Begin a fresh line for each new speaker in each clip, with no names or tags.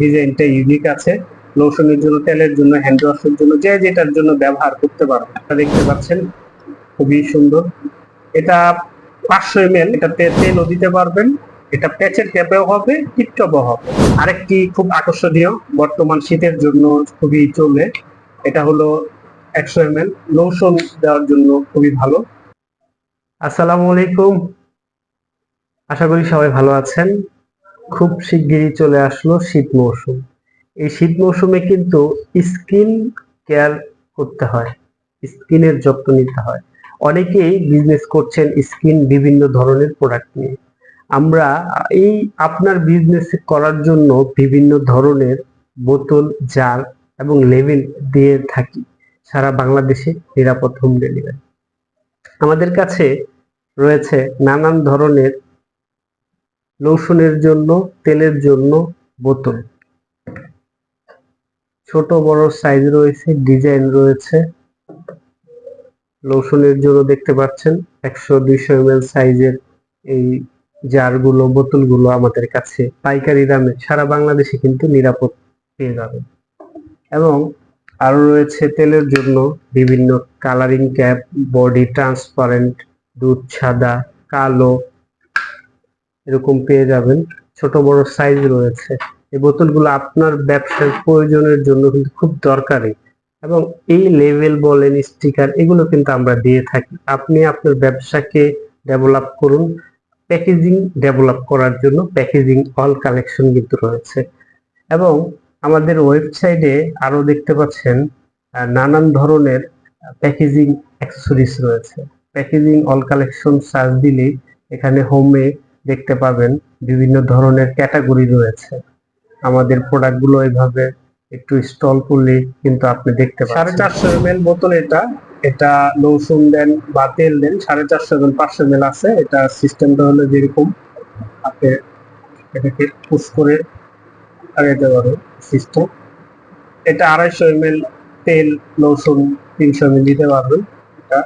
ডিজাইনটা ইউনিক আছে। লোশনের জন্য, তেলের জন্য হ্যান্ড ওয়াশের জন্য, যে যেটার জন্য ব্যবহার করতে পারো এটা দেখতে পাচ্ছেন, খুবই সুন্দর। এটা পাঁচশো এম এল এটাতে তেলও দিতে পারবেন। এটা প্যাচের ক্যাপেও হবে টিপটপও হবে। আরেকটি খুব আকর্ষণীয়, বর্তমান শীতের জন্য খুবই চলে। এটা হলো একশো এম এল লোশন দেওয়ার জন্য খুবই ভালো। আসসালামু আলাইকুম। আশা করি সবাই ভালো আছেন। খুব শিগগিরই চলে আসলো শীত মৌসুম। এই শীত মৌসুমে কিন্তু স্কিন কেয়ার করতে হয়, স্কিনের যত্ন নিতে হয়। অনেকেই বিজনেস করছেন স্কিন বিভিন্ন ধরনের প্রোডাক্ট নিয়ে। আমরা এই আপনার বিজনেস করার জন্য বিভিন্ন ধরনের বোতল, জার এবং লেভেল দিয়ে থাকি। সারা বাংলাদেশে নিরাপদ হোম ডেলিভারি আমাদের কাছে রয়েছে নানান ধরনের লোশনের জন্য, তেলের জন্য বোতল। ছোট, বড় সাইজ রয়েছে ডিজাইন রয়েছে। লোশনের জন্য দেখতে পাচ্ছেন, একশো দুইশো এম সাইজের এই জারগুলো বোতলগুলো আমাদের কাছে পাইকারি দামে, সারা বাংলাদেশে কিন্তু নিরাপদ পেয়ে যাবেন। এবং আরও রয়েছে তেলের জন্য বিভিন্ন কালারিং ক্যাপ বডি ট্রান্সপারেন্ট দুধ সাদা, কালো এরকম পেয়ে যাবেন। ছোট, বড় সাইজ রয়েছে। এই বোতলগুলো আপনার ব্যবসার প্রয়োজনের জন্য কিন্তু খুব দরকারি। এবং এই লেভেল বলেন স্টিকার এগুলো কিন্তু আমরা দিয়ে থাকি। আপনি আপনার ব্যবসাকে ডেভেলপ করুন। প্যাকেজিং ডেভেলপ করার জন্য প্যাকেজিং অল কালেকশন কিন্তু রয়েছে। এবং আমাদের ওয়েবসাইটে আরও দেখতে পাচ্ছেন নানান ধরনের প্যাকেজিং অ্যাক্সেসরিজ রয়েছে। প্যাকেজিং অল কালেকশন সার্চ দিলেই এখানে হোমে দেখতে পাবেন বিভিন্ন ধরনের ক্যাটাগরি রয়েছে। আমাদের প্রোডাক্টগুলো এইভাবে একটু স্টল করলে কিন্তু আপনি দেখতে পাচ্ছেন। সাড়ে চারশো এম এল বোতল এটা। এটা লৌসুন দেন বা তেল দেন, সাড়ে চারশো এল পাঁচশো এম এল আছে। এটা সিস্টেমটা হলো যেরকম আপনি এটাকে পুশ করে লাগাইতে পারো সিস্টেম এটা আড়াইশো এম এল তেল, লৌসুন তিনশো এম এল দিতে পারবেন। এটা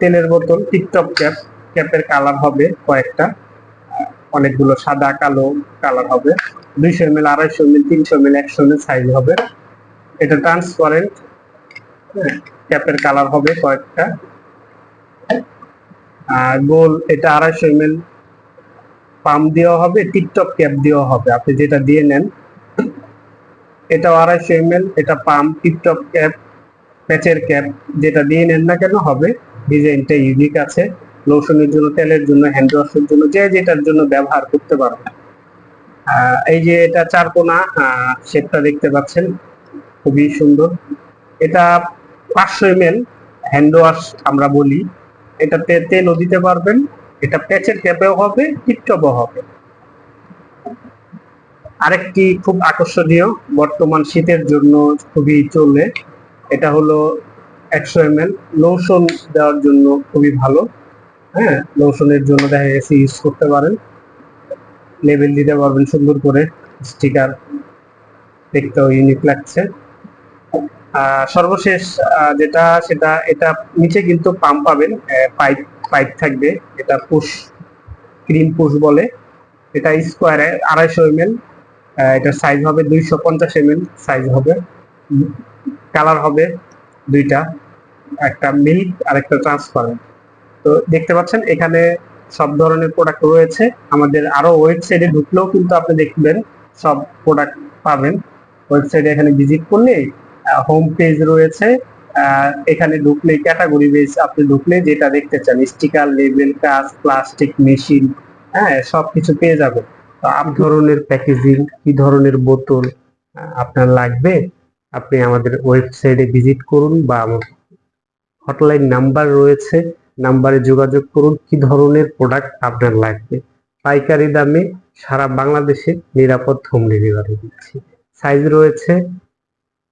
তেলের বোতল, টিকটক ক্যাপ। ক্যাপের কালার হবে কয়েকটা। অনেকগুলো সাদা, কালো কালার হবে। দুইশো এম এল আড়াইশো এম এল তিনশো এম এল একশো এম এল সাইজ হবে। এটা ট্রান্সপারেন্ট ক্যাপের কালার হবে কয়েকটা। আর গোল, এটা আড়াইশো এম এল পাম্প দেওয়া হবে, টিকটক ক্যাপ দেওয়া হবে। আপনি যেটা দিয়ে নেন, এটাও আড়াইশো এম এল এটা পাম্প টিকটক ক্যাপ, প্যাচের ক্যাপ, যেটা দিয়ে নেন না কেন, হবে। ডিজাইনটা ইউনিক আছে। লোশনের জন্য তেলের জন্য হ্যান্ড ওয়াশের জন্য যে যেটার জন্য ব্যবহার করতে পারবে আহ, এই যে এটা চারকোনা শেপটা দেখতে পাচ্ছেন খুবই সুন্দর। এটা পাঁচশো এম এল হ্যান্ড ওয়াশ আমরা বলি। এটাতে তেলও দিতে পারবেন এটা প্যাচের ক্যাপেও হবে টিপটপও হবে। আরেকটি খুব আকর্ষণীয় বর্তমান শীতের জন্য খুবই চলে এটা হলো একশো এম এল লোশন দেওয়ার জন্য খুবই ভালো। হ্যাঁ লোশনের জন্য দেখা গেছে ইউজ করতে পারেন। লেবেল দিতে পারবেন সুন্দর করে স্টিকার দেখতেও ইউনিক লাগছে। সর্বশেষ যেটা, সেটা, এটা নিচে কিন্তু পাম্প পাবেন পাইপ পাইপ থাকবে, এটা পুশ ক্রিম পুশ বলে। এটা স্কোয়ারে আড়াইশো এম এল এটার সাইজ হবে দুইশো পঞ্চাশ এম এল সাইজ হবে কালার হবে দুইটা, একটা মিল্ক আর একটা ট্রান্সপারেন্ট তো দেখতে পাচ্ছেন এখানে সব ধরনের প্রোডাক্ট রয়েছে। আমাদের আরও ওয়েবসাইটে ঢুকলেও কিন্তু আপনি দেখবেন সব প্রোডাক্ট পাবেন। ওয়েবসাইটে এখানে ভিজিট করলে হোম পেজ রয়েছে। এখানে ঢুকলে ক্যাটাগরি বেস আপনি ঢুকলে যেটা দেখতে চান স্টিকার লেবেল কাজ প্লাস্টিক মেশিন হ্যাঁ সবকিছু পেয়ে যাবেন। তো আপ ধরনের প্যাকেজিং কি ধরনের বোতল আপনার লাগবে আপনি আমাদের ওয়েবসাইটে ভিজিট করুন বা হটলাইন নাম্বার রয়েছে। নাম্বারে যোগাযোগ করুন, কি ধরনের প্রোডাক্ট আপনার লাগবে। পাইকারি দামে সারা বাংলাদেশে নিরাপদ হোম ডেলিভারি দিচ্ছি। সাইজ রয়েছে,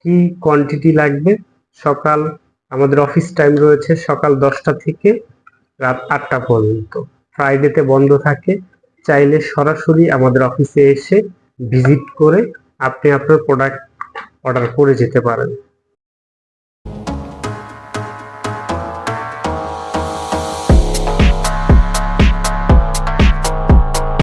কি কোয়ান্টিটি লাগবে? সকাল, আমাদের অফিস টাইম রয়েছে সকাল দশটা থেকে রাত আটটা পর্যন্ত। ফ্রাইডেতে বন্ধ থাকে, চাইলে সরাসরি আমাদের অফিসে এসে ভিজিট করে আপনি আপনার প্রোডাক্ট অর্ডার করে যেতে পারেন।